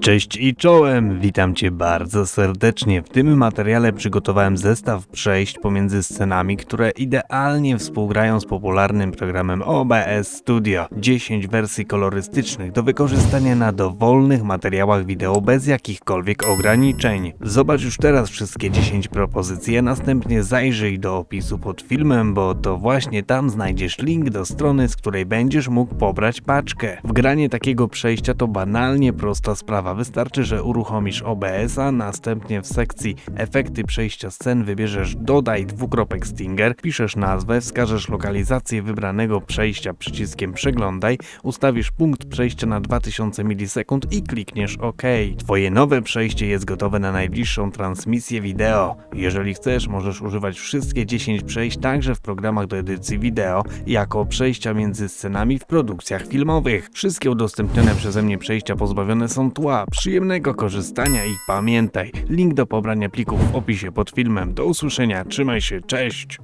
Cześć i czołem, witam Cię bardzo serdecznie. W tym materiale przygotowałem zestaw przejść pomiędzy scenami, które idealnie współgrają z popularnym programem OBS Studio. 10 wersji kolorystycznych do wykorzystania na dowolnych materiałach wideo bez jakichkolwiek ograniczeń. Zobacz już teraz wszystkie 10 propozycji, a następnie zajrzyj do opisu pod filmem, bo to właśnie tam znajdziesz link do strony, z której będziesz mógł pobrać paczkę. Wgranie takiego przejścia to banalnie prosta sprawa. Wystarczy, że uruchomisz OBS-a, następnie w sekcji efekty przejścia scen wybierzesz dodaj dwukropek Stinger, piszesz nazwę, wskażesz lokalizację wybranego przejścia przyciskiem przeglądaj, ustawisz punkt przejścia na 2000 milisekund i klikniesz OK. Twoje nowe przejście jest gotowe na najbliższą transmisję wideo. Jeżeli chcesz, możesz używać wszystkie 10 przejść także w programach do edycji wideo, jako przejścia między scenami w produkcjach filmowych. Wszystkie udostępnione przeze mnie przejścia pozbawione są tła. Przyjemnego korzystania i pamiętaj, link do pobrania plików w opisie pod filmem. Do usłyszenia, trzymaj się, cześć!